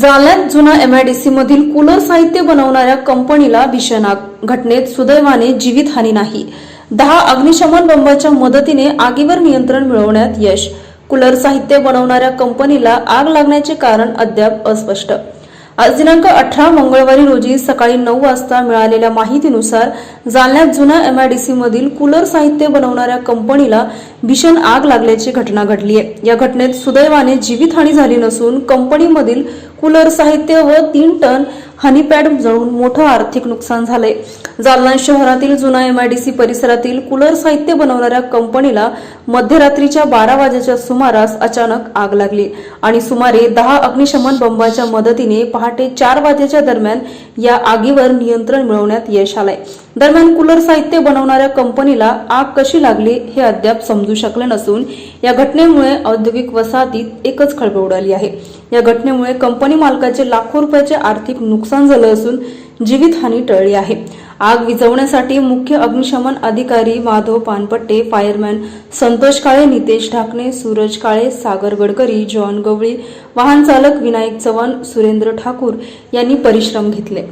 जालन्यात जुना एमआयडीसी मधील कूलर साहित्य बनवणाऱ्या कंपनीला भीषण आग घटनेत सुदैवाने जीवितहानी नाही. दहा अग्निशमन बंबाच्या मदतीने आगीवर नियंत्रण मिळवण्यात यश. कूलर साहित्य बनवणाऱ्या कंपनीला आग लागण्याचे कारण अद्याप अस्पष्ट. आज दिनांक अठरा मंगळवारी रोजी सकाळी नऊ वाजता मिळालेल्या माहितीनुसार जालन्यात जुना एमआयडीसी मधील कूलर साहित्य बनवणाऱ्या कंपनीला भीषण आग लागल्याची घटना घडली आहे. या घटनेत सुदैवाने जीवितहानी झाली नसून कंपनीमधील कूलर साहित्य व तीन टन हनीपॅड जळून मोठं आर्थिक नुकसान झालंय. जालना शहरातील जुना एमआयडीसी परिसरातील कूलर साहित्य बनवणाऱ्या कंपनीला मध्यरात्रीच्या बारा वाजेच्या सुमारास अचानक आग लागली. आणि सुमारे दहा अग्निशमन बंबाच्या मदतीने पहाटे चार वाजेच्या दरम्यान या आगीवर नियंत्रण मिळवण्यात यश आलंय. दरम्यान कूलर साहित्य बनवणाऱ्या कंपनीला आग कशी लागली हे अद्याप समजू शकले नसून या घटनेमुळे औद्योगिक वसाहतीत एकच खळबळ उडाली आहे. या घटनेमुळे कंपनी मालकाचे लाखो रुपयाचे आर्थिक नुकसान झालं असून जीवितहानी टळली आहे. आग विझवण्यासाठी मुख्य अग्निशमन अधिकारी माधव पानपट्टे फायरमॅन संतोष काळे नितेश ढाकणे सूरज काळे सागर गडकरी जॉन गवळी वाहन चालक विनायक चव्हाण सुरेंद्र ठाकूर यांनी परिश्रम घेतले.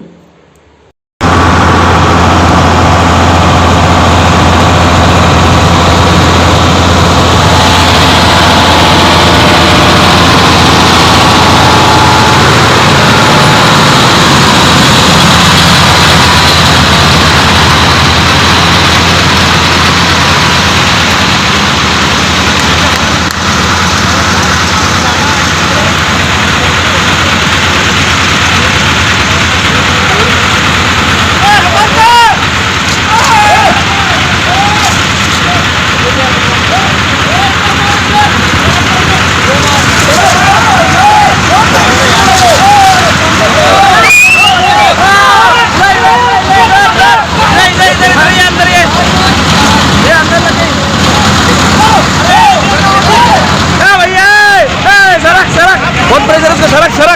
Çarak çarak.